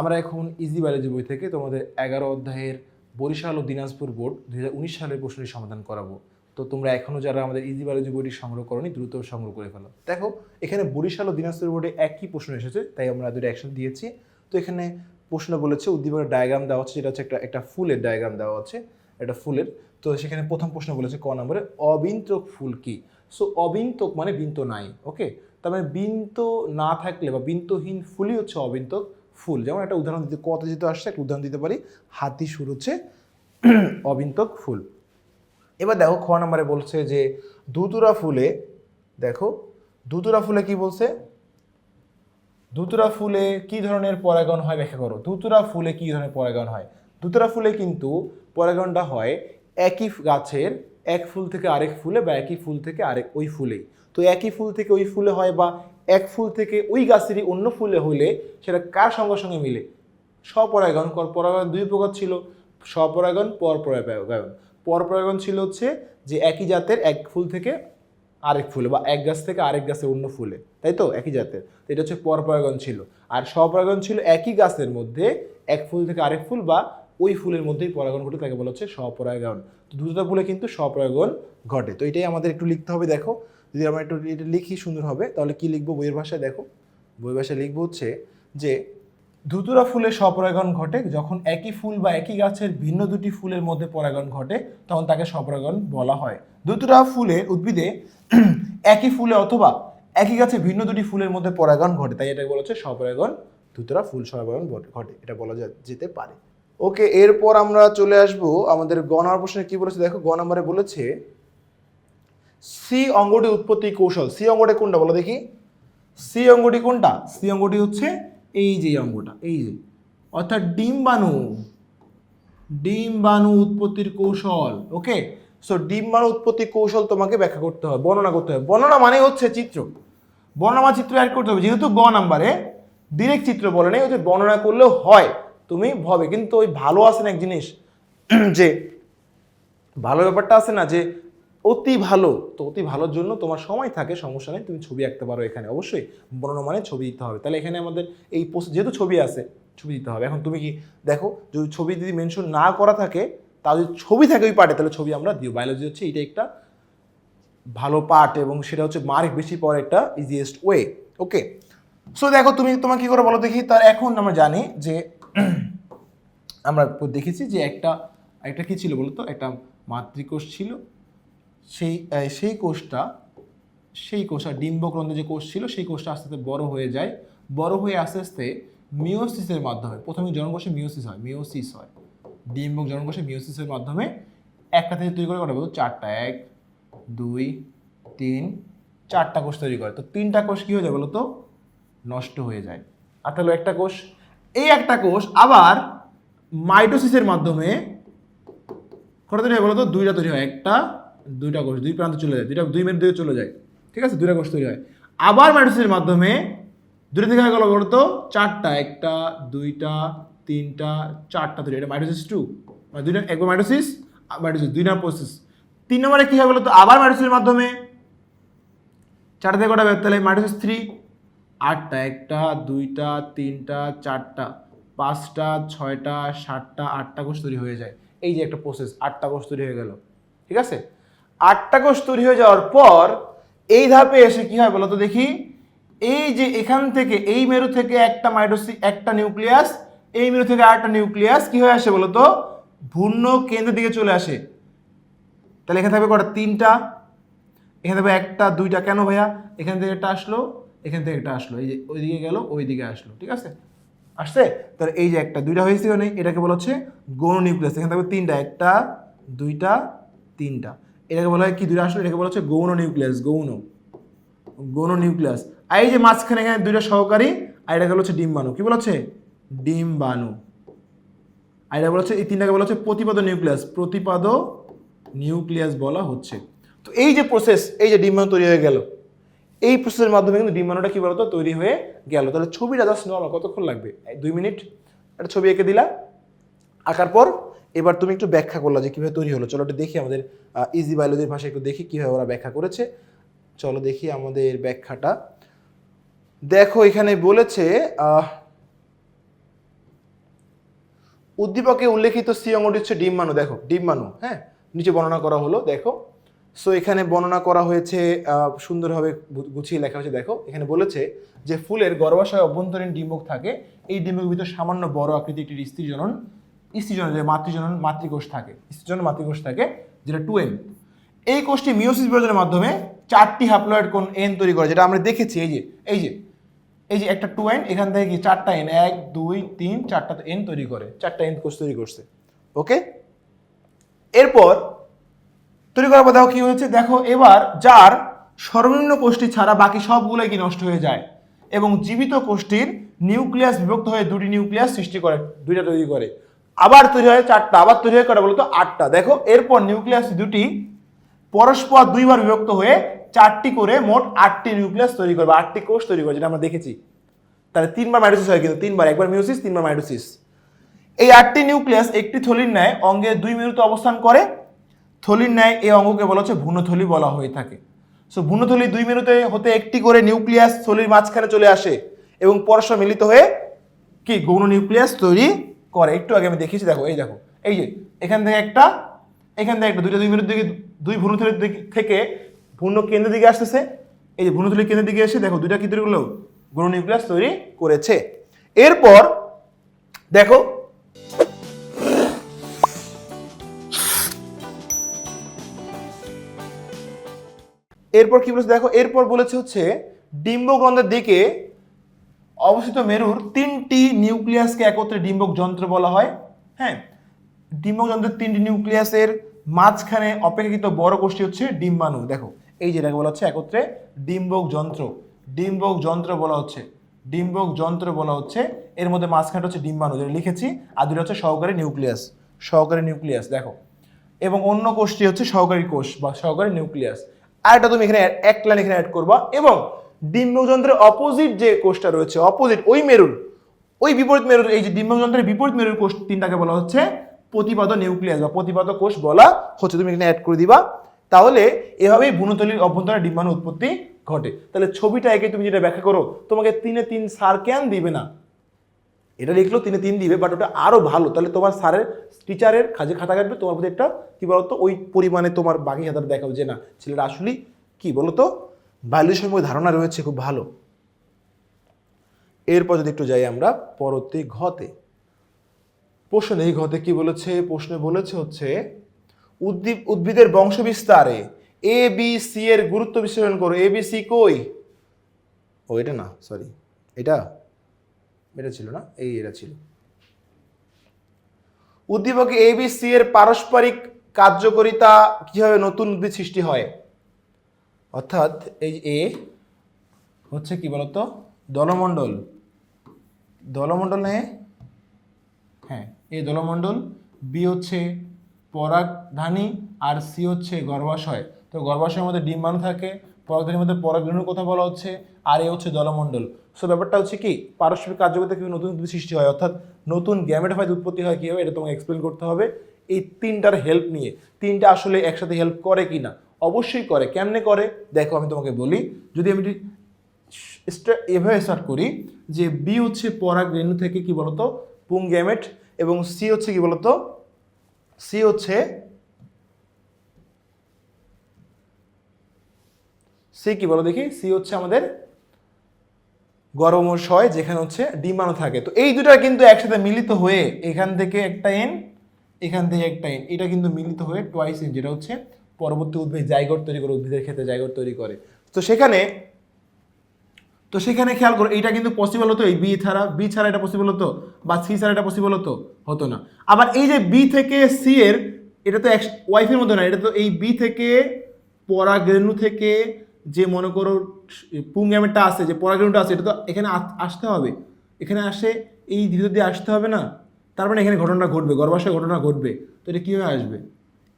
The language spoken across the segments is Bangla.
আমরা এখন ইজি বায়োলজি বই থেকে তোমাদের এগারো অধ্যায়ের বরিশাল ও দিনাজপুর বোর্ড দুই হাজার উনিশ সালের প্রশ্নটি সমাধান করাবো। তো তোমরা এখনও যারা আমাদের ইজি বায়োলজি বইটি সংগ্রহ করনি, দ্রুত সংগ্রহ করে ফেলো। দেখো, এখানে বরিশাল ও দিনাজপুর বোর্ডে একই প্রশ্ন এসেছে, তাই আমরা দুটো অ্যাকশন দিয়েছি। তো এখানে প্রশ্ন বলেছে, উদ্দীপকের ডায়াগ্রাম দেওয়া হচ্ছে যেটা হচ্ছে একটা একটা ফুলের ডায়াগ্রাম দেওয়া আছে, একটা ফুলের। তো সেখানে প্রথম প্রশ্ন বলেছে ক নম্বরে, অবিন্তক ফুল কি? সো অবিন্তক মানে বিন্ত নাই ওকে তার মানে বিন্ত না থাকলে বা বিন্তহীন ফুলই হচ্ছে অবিন্তক ফুল। যেমন একটা উদাহরণ দিতে, কত যেহেতু আসছে, একটা উদাহরণ দিতে পারি। হাতি সুর হচ্ছে অবিন্তক ফুল। এবার দেখো, খ নম্বরে বলছে যে ধুতুরা ফুলে, দেখো ধুতুরা ফুলে কি বলছে? ধুতুরা ফুলে কি ধরনের পরাগণ হয় ব্যাখ্যা করো। ধুতুরা ফুলে কি ধরনের পরাগণ হয়? ধুতুরা ফুলে কিন্তু পরাগণটা হয় একই গাছের এক ফুল থেকে আরেক ফুলে বা একই ফুল থেকে আরেক ওই ফুলেই। তো একই ফুল থেকে ওই ফুলে হয় বা এক ফুল থেকে ওই গাছেরই অন্য ফুলে হলে সেটা কার সঙ্গে সঙ্গে মিলে? স্বপরাগণ কর পরাগণ দুই প্রকার ছিল। স্বপরাগণ পরপরাগণ পরপরাগণ ছিল হচ্ছে যে একই জাতের এক ফুল থেকে আরেক ফুলে বা এক গাছ থেকে আরেক গাছে অন্য ফুলে, তাই তো? একই জাতের। তো এটা হচ্ছে পরপরাগণ ছিল। আর স্বপরাগণ ছিল একই গাছের মধ্যে এক ফুল থেকে আরেক ফুল বা ওই ফুলের মধ্যেই পরাগণ ঘটে তাকে বলা হচ্ছে স্বপরাগণ। তো দুটো ফুলে কিন্তু স্বপরাগণ ঘটে। তো এটাই আমাদের একটু লিখতে হবে, দেখো। যদি আমরা একটু এটা লিখি, সুন্দর হবে। তাহলে কি লিখব বইয়ের ভাষায়? দেখো, বইয়ের ভাষায় লিখব হচ্ছে যে, ধুতুরা ফুলে স্বপরাগণ ঘটে, যখন একই ফুল বা একই গাছের ভিন্ন দুটি ফুলের মধ্যে পরাগণ ঘটে, তখন তাকে স্বপরাগণ বলা হয়। ধুতুরা ফুলের উদ্ভিদে একই ফুলে অথবা একই গাছে ভিন্ন দুটি ফুলের মধ্যে পরাগণ ঘটে। তাই এটা বলা হচ্ছে স্বপরাগণ, ধুতুরা ফুল স্বপরাগণ ঘটে- এটা বলা যেতে পারে। ওকে, এরপর আমরা চলে আসব আমাদের গ প্রশ্নে কি বলেছে? দেখো, গ নম্বরে বলেছে সি অঙ্গটি উৎপত্তি কৌশল। সি অঙ্গটি কোনটা বলো দেখি। সি অঙ্গটি কোনটা? সি অঙ্গটি হচ্ছে এই যে অঙ্গটা, এই যে। অর্থাৎ ডিম্বাণু ডিম্বাণু উৎপত্তির কৌশল, ওকে? সো ডিম্বাণু উৎপত্তি কৌশল তোমাকে ব্যাখ্যা করতে হবে, বর্ণনা করতে হবে। বর্ণনা মানে হচ্ছে চিত্র। বর্ণনা চিত্র অ্যাড করতে হবে। যেহেতু গ নাম্বারে ডিরেক্ট চিত্র বলে নেই হচ্ছে বর্ণনা করলেও হয়। তুমি ভবে, কিন্তু ওই ভালো আছে না এক জিনিস, যে ভালো ব্যাপারটা আছে না, যে অতি ভালো, তো অতি ভালোর জন্য তোমার সময় থাকে, সমস্যা নেই, তুমি ছবি আঁকতে পারো এখানে, অবশ্যই বর্ণনা মানে ছবি দিতে হবে। তাহলে এখানে আমাদের এই পোস্ট যেহেতু ছবি আছে, ছবি দিতে হবে। এখন তুমি কি, দেখো, যদি ছবি যদি মেনশন না করা থাকে, তা যদি ছবি থাকে ওই পার্টে তাহলে ছবি আমরা দিও। বায়োলজি হচ্ছে এটা একটা ভালো পার্ট এবং সেটা হচ্ছে মার্ক বেশি পাওয়ার একটা ইজিয়েস্ট ওয়ে ওকে সো দেখো, তুমি তোমার কি করে বলো দেখি, তার এখন আমরা জানি যে আমরা দেখেছি যে একটা একটা কি ছিল বলতো? একটা মাতৃকোষ ছিল। সেই সেই কোষটা, সেই কোষ আর ডিম্বক্রন্থ যে কোষ ছিল, সেই কোষটা আস্তে আস্তে বড় হয়ে যায়। বড় হয়ে আস্তে আস্তে মিওসিসের মাধ্যমে, প্রথমে জনকোষে মিওসিস হয় মিওসিস হয়। ডিম্বক জনকোষে মিওসিসের মাধ্যমে একটা থেকে তৈরি করে কটা বলতো? চারটা। এক, দুই, তিন, চারটা কোষ তৈরি করে। তো তিনটা কোষ কী হয়ে যায় বলতো? নষ্ট হয়ে যায়। আর তাহলে একটা কোষ এই একটা কোষ আবার মাইটোসিসের মাধ্যমে কটা তৈরি হয় বলতো? দুইটা তৈরি হয়। একটা, দুইটা কোষ, দুই প্রান্তে চলে যায়। দুইটা দুই মিনিট দিয়ে চলে যায়। ঠিক আছে? দুইটা কোষ তৈরি হয়। আবার মাইটোসিসের মাধ্যমে দুটো থেকে গেল বলতো চারটা। একটা, দুইটা, তিনটা, চারটা তৈরি এটা মাইটোসিস টু মানে দুইটা, একবার মাইটোসিস মাইটোসিস, দুই নম্বর প্রসেস তিন নম্বরে কী হয় বলতো? আবার মাইটোসিসের মাধ্যমে চারটা থেকে কটা তাহলে মাইটোসিস থ্রি আটটা, একটা, দুইটা, তিনটা, চারটা, পাঁচটা, ছয়টা, সাতটা, আটটা কোষ তৈরি হয়ে যায়। এই যে একটা প্রসেস আটটা কোষ তৈরি হয়ে গেল। ঠিক আছে? আটটা কোষ তৈরি হয়ে যাওয়ার পর এই ধাপে এসে কি হয় বলো তো দেখি? এই যে এখান থেকে, এই মেরু থেকে একটা মাইটোসি, একটা নিউক্লিয়াস, এই মেরু থেকে আরেকটা নিউক্লিয়াস কি হয়ে আসে বলো তো ভূর্ণ কেন্দ্রের দিকে চলে আসে। তাহলে এখানে থাকবে কটা? তিনটা। এখানে থাকবে একটা, দুইটা। কেন ভাইয়া? এখান থেকে একটা আসলো। এখান থেকে একটা আসলো, এই যে ওইদিকে গেল, ওইদিকে আসলো, ঠিক আছে? আসছে? তাহলে এই যে একটা, দুইটা হয়েছে নেই এটাকে বলা হচ্ছে গৌণ নিউক্লিয়াস। এখানে থাকবে তিনটা, একটা, দুইটা, তিনটা। এটাকে বলা হয় কি? দুইটা আসলো, এটাকে বলা হচ্ছে গৌণ নিউক্লিয়াস, গৌণ। গৌণ নিউক্লিয়াস। আর এই যে মাঝখানে এখানে দুইটা সহকারী, আর এটাকে বলা হচ্ছে ডিম্বাণু। কি বলা হচ্ছে? ডিম্বাণু। আর এটা বলা হচ্ছে, এই তিনটাকে বলা হচ্ছে প্রতিপাদ নিউক্লিয়াস। প্রতিপাদ নিউক্লিয়াস বলা হচ্ছে। তো এই যে প্রসেস এই যে ডিম্বাণু তৈরি হয়ে গেল। এই প্রসেসের মাধ্যমে কিন্তু ডিম্বাণুটা কি বলতো, তৈরি হয়ে গেল। তাহলে ছবিটা জাস্ট নর্মাল কতক্ষণ লাগবে? দুই মিনিট। একটা ছবি এঁকে দিলা, আঁকার পর এবার তুমি একটু ব্যাখ্যা করলা যে কীভাবে তৈরি হলো। চলো একটু দেখি আমাদের ইজি বায়োলজির ভাষায় একটু দেখি কীভাবে ওরা ব্যাখ্যা করেছে। চলো দেখি আমাদের ব্যাখ্যাটা। দেখো, এখানে বলেছে উদ্দীপকে উল্লেখিত সি অঙ্গটি হচ্ছে ডিম্বাণু। দেখো, ডিম্বাণু হ্যাঁ? নিচে বর্ণনা করা হলো, দেখো। সো এখানে বর্ণনা করা হয়েছে সুন্দরভাবে গুছিয়ে লেখা হয়েছে। দেখো, এখানে বলেছে যে ফুলের গর্ভাশয় অভ্যন্তরীণ ডিম্বক থাকে। এই ডিম্বকের ভিতর সামান্য বড় আকৃতি একটি স্ত্রীজনন স্ত্রীজনন যে মাতৃজনন মাতৃকোষ থাকে। স্ত্রীজনন মাতৃকোষ থাকে, যেটা টু এন এই কোষটি মিওসিস বিভাজনের মাধ্যমে চারটি হ্যাপ্লয়েড কোন এন তৈরি করে, যেটা আমরা দেখেছি, এই যে এই যে এই যে একটা টু এন এখান থেকে কি চারটা এন এক, দুই, তিন, চারটা এন তৈরি করে, চারটা এন কোষ তৈরি করছে। ওকে এরপর তৈরি করার পর দেখো কি হয়েছে? দেখো, এবার যার সর্বনিম্ন কোষটি ছাড়া বাকি সবগুলোই কি নষ্ট হয়ে যায়? এবং জীবিত কোষ্ঠীর নিউক্লিয়াস বিভক্ত হয়ে দুটি নিউক্লিয়াস সৃষ্টি করে, দুইটা তৈরি করে। আবার তৈরি হয় চারটা, আবার তৈরি হয় কটা বলতো? আটটা। দেখো, এরপর নিউক্লিয়াস দুটি পরস্পর দুইবার বিভক্ত হয়ে চারটি করে মোট আটটি নিউক্লিয়াস তৈরি করবে, আটটি কোষ তৈরি করে যেটা আমরা দেখেছি। তাহলে তিনবার মাইটোসিস হয় কিন্তু তিনবার, একবার মিউসিস, তিনবার মাইটোসিস। এই আটটি নিউক্লিয়াস একটি থলির ন্যায় অঙ্গে দুই মেরুতে অবস্থান করে থলির ন্যায় এই অঙ্গকে বলা হচ্ছে ভ্রূণথলি বলা হয়ে থাকে। সো ভ্রূণথলি দুই মেরুতে হতে একটি করে নিউক্লিয়াস থলির মাঝখানে চলে আসে এবং পরস্পর মিলিত হয়ে কি গৌণ নিউক্লিয়াস তৈরি করে। একটু আগে আমি দেখিয়েছি, দেখো, এই দেখো, এই যে, এখান থেকে একটা, এখান থেকে একটা, দুইটা দুই মেরুর দিকে, দুই ভ্রূণথলির দিক থেকে ভ্রূণ কেন্দ্রের দিকে আসতেছে। এই যে ভ্রূণথলির কেন্দ্রের দিকে এসে দেখো, দুইটা কি তৈরি করল? গৌণ নিউক্লিয়াস তৈরি করেছে। এরপর দেখো এরপর কি বলেছে? দেখো, এরপর বলেছে হচ্ছে, ডিম্বগ্রন্থের দিকে অবস্থিত মেরুর তিনটি নিউক্লিয়াসকে একত্রে ডিম্বক যন্ত্র বলা হয়। হ্যাঁ ডিম্বক যন্ত্রের তিনটি নিউক্লিয়াসের মাঝখানে অপেক্ষাকৃত বড় কোষ্ঠী হচ্ছে ডিম্বাণু। দেখো, এই যেটাকে বলা হচ্ছে একত্রে ডিম্বক যন্ত্র। ডিম্বক যন্ত্র বলা হচ্ছে, ডিম্বক যন্ত্র বলা হচ্ছে, এর মধ্যে মাঝখানটা হচ্ছে ডিম্বাণু, যেটা লিখেছি, আর দুটো হচ্ছে সহকারী নিউক্লিয়াস সহকারী নিউক্লিয়াস, দেখো। এবং অন্য কোষটি হচ্ছে সহকারী কোষ বা সহকারী নিউক্লিয়াস। আর এটা তুমি এখানে এক লাইন এখানে অ্যাড করবা এবং ডিম্বযন্ত্রের অপোজিট যে কোষটা রয়েছে অপোজিট ওই মেরুর ওই বিপরীত মেরুর এই যে ডিম্বযন্ত্রের বিপরীত মেরুর কোষ তিনটাকে বলা হচ্ছে প্রতিপাদ নিউক্লিয়াস বা প্রতিপাদ কোষ বলা হচ্ছে। তুমি এখানে অ্যাড করে দিবা। তাহলে এভাবেই ভ্রূণথলির অভ্যন্তরে ডিম্বাণু উৎপত্তি ঘটে। তাহলে ছবিটা একে তুমি যেটা ব্যাখ্যা করো, তোমাকে তিনে তিন সার দিবে না। এটা লিখলেও তিনি তিন দিবে বাট ওটা আরও ভালো। তাহলে তোমার স্যারের টিচারের কাজে খাতা কাটবে, তোমার প্রতি একটা, কী বলতো, ওই পরিমাণে তোমার বাকি খাতাটা দেখাও যে না ছেলেটা আসলেই কী বলতো বায়োলজি সম্পর্কে ধারণা রয়েছে খুব ভালো। এরপর যদি একটু যাই আমরা পরবর্তী ঘতে। প্রশ্ন এই ঘতে কি বলেছে? প্রশ্নে বলেছে হচ্ছে উদ্ভিদ উদ্ভিদের বংশ বিস্তারে এ বি সি এর গুরুত্ব বিশ্লেষণ করো। এ বি সি কই? ও, এটা না সরি এটা এটা ছিল না, এই এটা ছিল। উদ্দীপকে এ বি সি এর পারস্পরিক কার্যকারিতা কীভাবে নতুন উদ্ভিদ সৃষ্টি হয়? অর্থাৎ এই এ হচ্ছে কি বলতো? দলমণ্ডল। দলমণ্ডল নেয় হ্যাঁ এই দলমণ্ডল বি হচ্ছে পরাগধানী আর সি হচ্ছে গর্ভাশয়। তো গর্ভাশয়ের মধ্যে ডিম্বাণু থাকে পরাগধানীর মধ্যে পরাগরেণুর কথা বলা হচ্ছে, আর এ হচ্ছে দলমণ্ডল। সো ব্যাপারটা হচ্ছে কি, পারস্পরিক কার্যকরিতা কীভাবে নতুন উদ্ভিদ সৃষ্টি হয়, অর্থাৎ নতুন গ্যামেটোফাইট উৎপত্তি হয় কীভাবে, এটা তোমাকে এক্সপ্লেন করতে হবে। এই তিনটার হেল্প নিয়ে, তিনটা আসলে একসাথে হেল্প করে কি না অবশ্যই করে। কেমনে করে? দেখো, আমি তোমাকে বলি। যদি আমি এভাবে স্টার্ট করি যে বি হচ্ছে পরাগ রেণু থেকে কি বলতো? পুং গ্যামেট এবং সি হচ্ছে কি বলতো? সি হচ্ছে সি কি বলো দেখি? সি হচ্ছে আমাদের গর্ভমশয় যেখানে হচ্ছে ডিমানো থাকে। তো এই দুটা কিন্তু একসাথে মিলিত হয়ে এখান থেকে একটা এন এখান থেকে একটা এন এটা কিন্তু মিলিত হয়ে টোয়াইস এন যেটা হচ্ছে পরবর্তী উদ্ভিদ জায়গর তৈরি করে, উদ্ভিদের ক্ষেত্রে জায়গর তৈরি করে। তো সেখানে তো সেখানে খেয়াল করো এটা কিন্তু পসিবল হতো, এই বি ছাড়া বি ছাড়া এটা পসিবল হতো, বা সি ছাড়া এটা পসিবল হতো হতো না। আবার এই যে বি থেকে সি এর, এটা তো ওয়াইফের মতো না এটা তো এই বি থেকে পরাগরেণু থেকে যে মনে করো পুংগ্যামেরটা আছে, যে পরাগরেণুটা আছে, এটা তো এখানে আস- আসতে হবে। এখানে আসে এই ধীরে দিয়ে আসতে হবে না, তার মানে এখানে ঘটনা ঘটবে, গর্ভাশয় ঘটনা ঘটবে। তো এটা কীভাবে আসবে?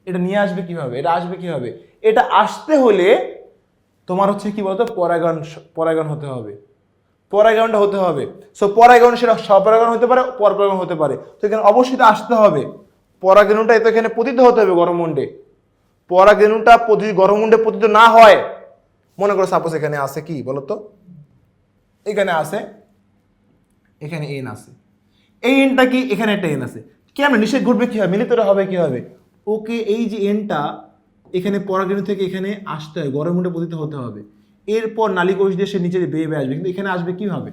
এটা নিয়ে আসবে কীভাবে? এটা আসবে কীভাবে? এটা আসতে হলে তোমার হচ্ছে কী বলতো? পরাগন পরাগন হতে হবে। পরাগনটা হতে হবে। সো পরাগন সেটা স্বপরাগন হতে পারে পরপরাগন হতে পারে। তো এখানে অবশ্যই আসতে হবে। পরাগনুটা তো এখানে পতিত হতে হবে গরমমণ্ডে পরাগনুটা যদি গরমমণ্ডে পতিত না হয় মনে করো সাপোজ এখানে আছে কি বলতো? এখানে আছে, এখানে এন আছে। এই এনটা কি? এখানে একটা এন আছে। কেন নিষেধ ঘটবে কি হবে মিলিতরা হবে কি হবে? ওকে, এই যে এনটা এখানে পরাগরেণু থেকে এখানে আসতে হয়, গরম মুটে পতিত হতে হবে। এরপর নালীকোষ দিয়ে সে নিচে বেয়ে বেয়ে আসবে। কিন্তু এখানে আসবে কীভাবে?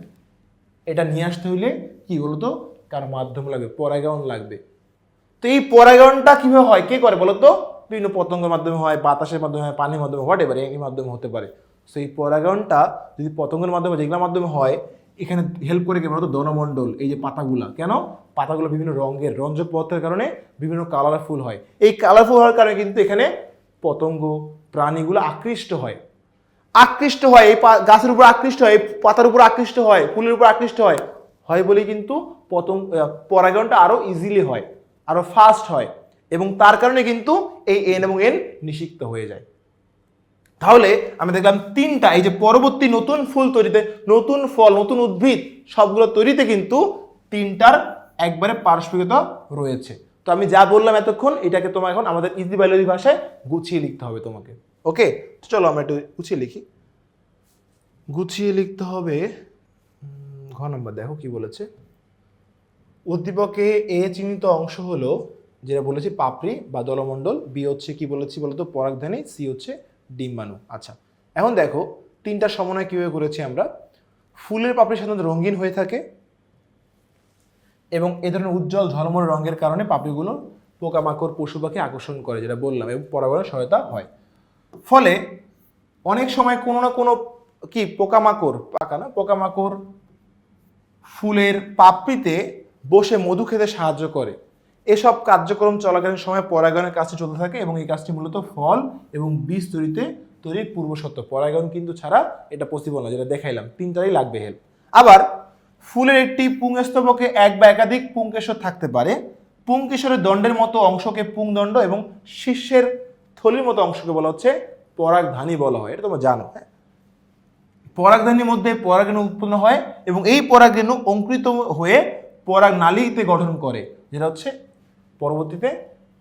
এটা নিয়ে আসতে হইলে কি বলতো? কার মাধ্যম লাগবে? পরাগায়ন লাগবে। তো এই পরাগায়নটা কীভাবে হয়? কে করে বলতো? বিভিন্ন পতঙ্গের মাধ্যমে হয়, বাতাসের মাধ্যমে হয়, পানির মাধ্যমে হোয়াট এভার এই মাধ্যমে হতে পারে। সো এই পরাগায়নটা যদি পতঙ্গের মাধ্যমে, যেগুলোর মাধ্যমে হয়, এখানে হেল্প করে কি বলতো? দনমণ্ডল, এই যে পাতাগুলা। কেন? পাতাগুলো বিভিন্ন রঙের, রঞ্জক পদার্থের কারণে বিভিন্ন কালারফুল হয়। এই কালারফুল হওয়ার কারণে কিন্তু এখানে পতঙ্গ, প্রাণীগুলো আকৃষ্ট হয়। আকৃষ্ট হয়, এই গাছের উপর আকৃষ্ট হয় পাতার উপর আকৃষ্ট হয়, ফুলের উপর আকৃষ্ট হয়। হয় বলে কিন্তু পতঙ্গ পরাগায়নটা আরও ইজিলি হয় আরও ফাস্ট হয়। এবং তার কারণে কিন্তু এই এন এবং এন নিষিক্ত হয়ে যায়। তাহলে আমি দেখলাম তিনটা, এই যে পরবর্তী নতুন ফুল তৈরিতে, নতুন ফল, নতুন উদ্ভিদ, সবগুলো তৈরিতে কিন্তু তিনটার একবারে পারস্পরিকতা রয়েছে। তো আমি যা বললাম এতক্ষণ, এটাকে তোমার এখন আমাদের ইজি বায়োলজি ভাষায় গুছিয়ে লিখতে হবে তোমাকে। ওকে? চলো আমরা একটু গুছিয়ে লিখি। গুছিয়ে লিখতে হবে ঘ নম্বর, দেখো কি বলেছে। উদ্দীপকে এ চিহ্নিত অংশ হলো যেটা বলেছি পাপড়ি বা দলমণ্ডল, বি হচ্ছে কি বলেছি বলতো? পরাগধানী, সি হচ্ছে ডিম্বাণু। আচ্ছা এখন দেখো, তিনটা সমন্বয় কীভাবে করেছি আমরা? ফুলের পাপড়ি সাধারণত রঙিন হয়ে থাকে এবং এ ধরনের উজ্জ্বল ঝলমল রঙের কারণে পাপড়িগুলো পোকামাকড় পশু পাখি আকর্ষণ করে, যেটা বললাম, এবং পরাগণের সহায়তা হয়। ফলে অনেক সময় কোনো না কোনো কি পোকামাকড়, পাকা না, পোকামাকড় ফুলের পাপড়িতে বসে মধু খেতে সাহায্য করে। এসব কার্যক্রম চলাকালীন সময় পরাগায়নের কাজটি চলতে থাকে এবং এই কাজটি মূলত ফল এবং বীজ তৈরিতে তৈরির পূর্বশর্ত পরাগায়ন কিন্তু ছাড়া এটা পসিবল না, যেটা দেখাইলাম। তিনটারই লাগবে হেল্প আবার, ফুলের একটি পুংস্তবকে এক বা একাধিক পুংকেশর থাকতে পারে। পুংকেশরের দণ্ডের মতো অংশকে পুংদণ্ড এবং শীর্ষের থলির মতো অংশকে বলা হচ্ছে পরাগধানী বলা হয়। এটা তোমরা জানো হ্যাঁ? পরাগধানীর মধ্যে পরাগরেণু উৎপন্ন হয় এবং এই পরাগরেণু অঙ্কুরিত হয়ে পরাগ নালীতে গঠন করে, যেটা হচ্ছে পরবর্তীতে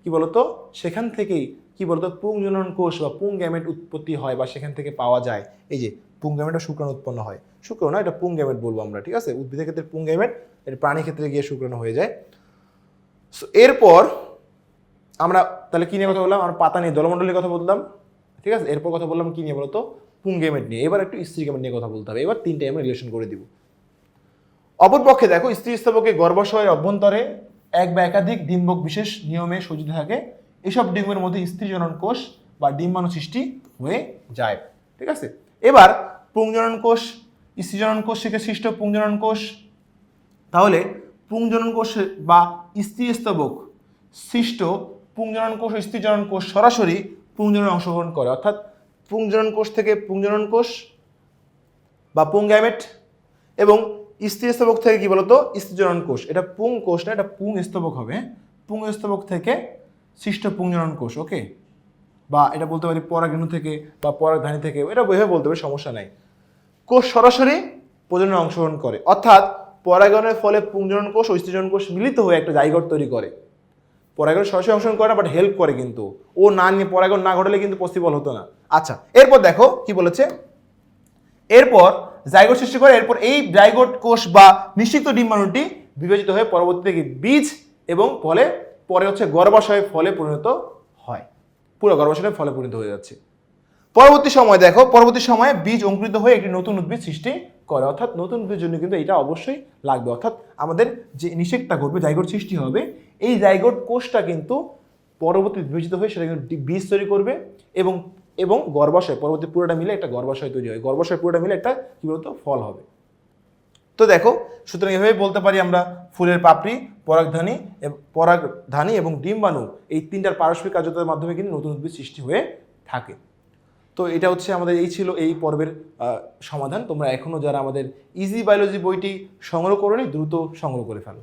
কি বলতো? সেখান থেকেই কি বলতো? পুংজনন কোষ বা পুং গ্যামেট উৎপত্তি হয় বা সেখান থেকে পাওয়া যায়। এই যে পুং গ্যামেট শুক্রাণু উৎপন্ন হয়। শুক্রাণু এটা পুং গ্যামেট বলব আমরা, ঠিক আছে? উদ্ভিদের ক্ষেত্রে পুং গ্যামেট, এটা প্রাণী ক্ষেত্রে গিয়ে শুক্রাণু হয়ে যায়। সো এরপর আমরা তাহলে কি নিয়ে কথা বললাম? আমরা পাতা নিয়ে, দলমণ্ডলের কথা বললাম, ঠিক আছে? এরপর কথা বললাম কী নিয়ে বলতো? পুংগেমেট নিয়ে। এবার একটু স্ত্রী গেমেট নিয়ে কথা বলতে হবে। এবার তিনটে আমরা রিলেশন করে দিব। অপরপক্ষে দেখো, স্ত্রী স্তবকে গর্ভাশয়ের অভ্যন্তরে এক বা একাধিক ডিম্বক বিশেষ নিয়মে সজ্জিত থাকে। এসব ডিম্বের মধ্যে স্ত্রী জনন কোষ বা ডিম্বাণু সৃষ্টি হয়ে যায়। ঠিক আছে? এবার পুংজনন কোষ স্ত্রী জনন কোষ থেকে সৃষ্ট পুংজনন কোষ। তাহলে পুংজনন কোষ বা স্ত্রী স্তবক সৃষ্ট পুংজনন কোষ স্ত্রী জনন কোষ সরাসরি পুংজননে অংশগ্রহণ করে। অর্থাৎ পুংজনন কোষ থেকে পুংজনন কোষ বা পুংগ্যামেট এবং স্ত্রী স্তবক থেকে কি বলতো? স্ত্রীজনন কোষ। এটা পুং কোষ না, এটা পুং স্তবক হবে? পুং স্তবক থেকে সৃষ্ট পুংজনন কোষ, ওকে? বা এটা বলতে পারি পরাগরেণু থেকে বা পরাগধানী থেকে, এটা এভাবে বলতে পারি, সমস্যা নাই। কোষ সরাসরি প্রজননে অংশগ্রহণ করে। অর্থাৎ পরাগনের ফলে পুংজনন কোষ ও স্ত্রীজনন কোষ মিলিত হয়ে একটা জাইগট তৈরি করে। পরাগন সরাসরি অংশগ্রহণ করে না বাট হেল্প করে কিন্তু। ও না নিয়ে পরাগন না ঘটলে কিন্তু পসিবল হতো না। আচ্ছা এরপর দেখো কি বলেছে? এরপর জাইগোট সৃষ্টি করে, এরপর এই জাইগোট কোষ বা নিশ্চিত ডিম্বাণুটি বিভাজিত হয়ে পরবর্তীতে বীজ এবং ফলে, পরে হচ্ছে গর্ভাশয়ে ফলে পরিণত হয়। পুরো গর্ভাশয়ে ফলে পরিণত হয়ে যাচ্ছে। পরবর্তী সময় দেখো, পরবর্তী সময়ে বীজ অঙ্কুরিত হয়ে একটি নতুন উদ্ভিদ সৃষ্টি করে। অর্থাৎ নতুন উদ্ভিদের জন্য কিন্তু এটা অবশ্যই লাগবে। অর্থাৎ আমাদের যে নিষেকটা ঘটবে জাইগোট সৃষ্টি হবে, এই জাইগোট কোষটা কিন্তু পরবর্তী বিভাজিত হয়ে সেটা কিন্তু বীজ তৈরি করবে এবং এবং গর্ভাশয়, পরবর্তী পুরোটা মিলে একটা গর্ভাশয় তৈরি হয়। গর্ভাশয় পুরোটা মিলে একটা কি বলতো? ফল হবে। তো দেখো, সুতরাং এভাবে বলতে পারি আমরা ফুলের পাপড়ি পরাগধানী পরাগধানী এবং ডিম্বাণু এই তিনটার পারস্পরিক কার্যতার মাধ্যমে কিন্তু নতুন উদ্ভিদ সৃষ্টি হয়ে থাকে। তো এটা হচ্ছে আমাদের, এই ছিল এই পর্বের সমাধান। তোমরা এখনও যারা আমাদের ইজি বায়োলজি বইটি সংগ্রহ করোনি, দ্রুত সংগ্রহ করে ফেলো।